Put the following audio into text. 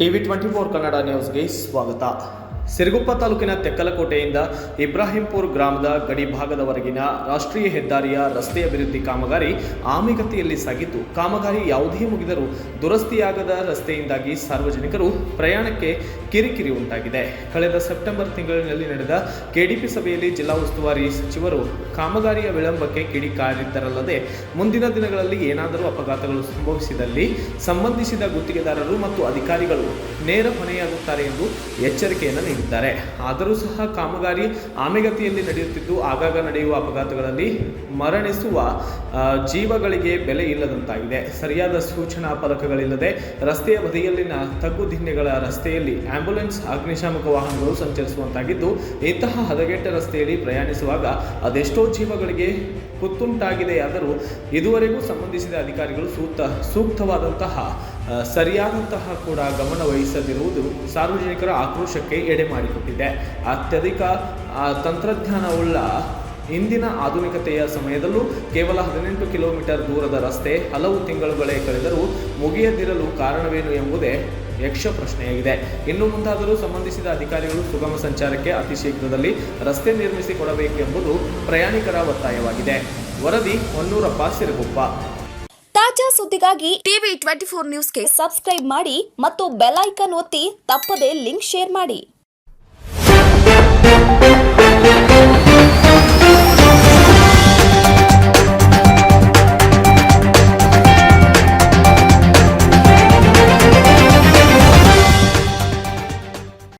Twenty four Kannada ನ್ಯೂಸ್ಗೆ ಸ್ವಾಗತ. ಸಿರುಗುಪ್ಪ ತಾಲೂಕಿನ ತೆಕ್ಕಲಕೋಟೆಯಿಂದ ಇಬ್ರಾಹಿಂಪುರ್ ಗ್ರಾಮದ ಗಡಿ ಭಾಗದವರೆಗಿನ ರಾಷ್ಟ್ರೀಯ ಹೆದ್ದಾರಿಯ ರಸ್ತೆ ಅಭಿವೃದ್ಧಿ ಕಾಮಗಾರಿ ಆಮಿಗತಿಯಲ್ಲಿ ಸಾಗಿದ್ದು, ಕಾಮಗಾರಿ ಯಾವುದೇ ಮುಗಿದರೂ ದುರಸ್ತಿಯಾಗದ ರಸ್ತೆಯಿಂದಾಗಿ ಸಾರ್ವಜನಿಕರು ಪ್ರಯಾಣಕ್ಕೆ ಕಿರಿಕಿರಿ ಉಂಟಾಗಿದೆ. ಕಳೆದ ಸೆಪ್ಟೆಂಬರ್ ತಿಂಗಳಿನಲ್ಲಿ ನಡೆದ ಕೆಡಿಪಿ ಸಭೆಯಲ್ಲಿ ಜಿಲ್ಲಾ ಉಸ್ತುವಾರಿ ಸಚಿವರು ಕಾಮಗಾರಿಯ ವಿಳಂಬಕ್ಕೆ ಕಿಡಿಕಾರಿದ್ದರಲ್ಲದೆ ಮುಂದಿನ ದಿನಗಳಲ್ಲಿ ಏನಾದರೂ ಅಪಘಾತಗಳು ಸಂಭವಿಸಿದಲ್ಲಿ ಸಂಬಂಧಿಸಿದ ಗುತ್ತಿಗೆದಾರರು ಮತ್ತು ಅಧಿಕಾರಿಗಳು ನೇರ ಹೊಣೆಯಾಗುತ್ತಾರೆ ಎಂದು ಎಚ್ಚರಿಕೆಯನ್ನು ನೀಡಿದ್ದಾರೆ. ಆದರೂ ಸಹ ಕಾಮಗಾರಿ ಆಮೆಗತಿಯಲ್ಲಿ ನಡೆಯುತ್ತಿದ್ದು, ಆಗಾಗ ನಡೆಯುವ ಅಪಘಾತಗಳಲ್ಲಿ ಮರಣಿಸುವ ಜೀವಗಳಿಗೆ ಬೆಲೆ ಇಲ್ಲದಂತಾಗಿದೆ. ಸರಿಯಾದ ಸೂಚನಾ ಫಲಕಗಳಿಲ್ಲದೆ ರಸ್ತೆಯ ಬದಿಯಲ್ಲಿನ ತಗ್ಗು ದಿನ್ನೆಗಳ ರಸ್ತೆಯಲ್ಲಿ ಆಂಬ್ಯುಲೆನ್ಸ್ ಅಗ್ನಿಶಾಮಕ ವಾಹನಗಳು ಸಂಚರಿಸುವಂತಾಗಿದ್ದು, ಇಂತಹ ಹದಗೆಟ್ಟ ರಸ್ತೆಯಲ್ಲಿ ಪ್ರಯಾಣಿಸುವಾಗ ಅದೆಷ್ಟೋ ಜೀವಗಳಿಗೆ ಕುತ್ತುಂಟಾಗಿದೆಯಾದರೂ ಇದುವರೆಗೂ ಸಂಬಂಧಿಸಿದ ಅಧಿಕಾರಿಗಳು ಸೂಕ್ತ, ಸೂಕ್ತವಾದಂತಹ ಸರಿಯಾದಂತಹ ಕೂಡ ಗಮನ ವಹಿಸದಿರುವುದು ಸಾರ್ವಜನಿಕರ ಆಕ್ರೋಶಕ್ಕೆ ಎಡೆ ಮಾಡಿಕೊಟ್ಟಿದೆ. ಅತ್ಯಧಿಕ ತಂತ್ರಜ್ಞಾನವುಳ್ಳ ಇಂದಿನ ಆಧುನಿಕತೆಯ ಸಮಯದಲ್ಲೂ ಕೇವಲ ಹದಿನೆಂಟು ಕಿಲೋಮೀಟರ್ ದೂರದ ರಸ್ತೆ ಹಲವು ತಿಂಗಳುಗಳೇ ಕಳೆದರೂ ಮುಗಿಯದಿರಲು ಕಾರಣವೇನು ಎಂಬುದೇ ಯಕ್ಷ ಪ್ರಶ್ನೆಯಾಗಿದೆ. ಇನ್ನು ಮುಂದಾದರೂ ಸಂಬಂಧಿಸಿದ ಅಧಿಕಾರಿಗಳು ಸುಗಮ ಸಂಚಾರಕ್ಕೆ ಅತಿ ಶೀಘ್ರದಲ್ಲಿ ರಸ್ತೆ ನಿರ್ಮಿಸಿ ಕೊಡಬೇಕು ಎಂಬುದು ಪ್ರಯಾಣಿಕರ ಒತ್ತಾಯವಾಗಿದೆ. ವರದಿ ಹೊನ್ನೂರಪ್ಪ, ಸಿರುಗುಪ್ಪ. ತಾಜಾ ಸುದ್ದಿಗಾಗಿ ಟಿವಿ ಟ್ವೆಂಟಿ ಫೋರ್ ನ್ಯೂಸ್ಗೆ ಸಬ್ಸ್ಕ್ರೈಬ್ ಮಾಡಿ ಮತ್ತು ಬೆಲ್ ಐಕನ್ ಒತ್ತಿ ತಪ್ಪದೇ ಲಿಂಕ್ ಶೇರ್ ಮಾಡಿ.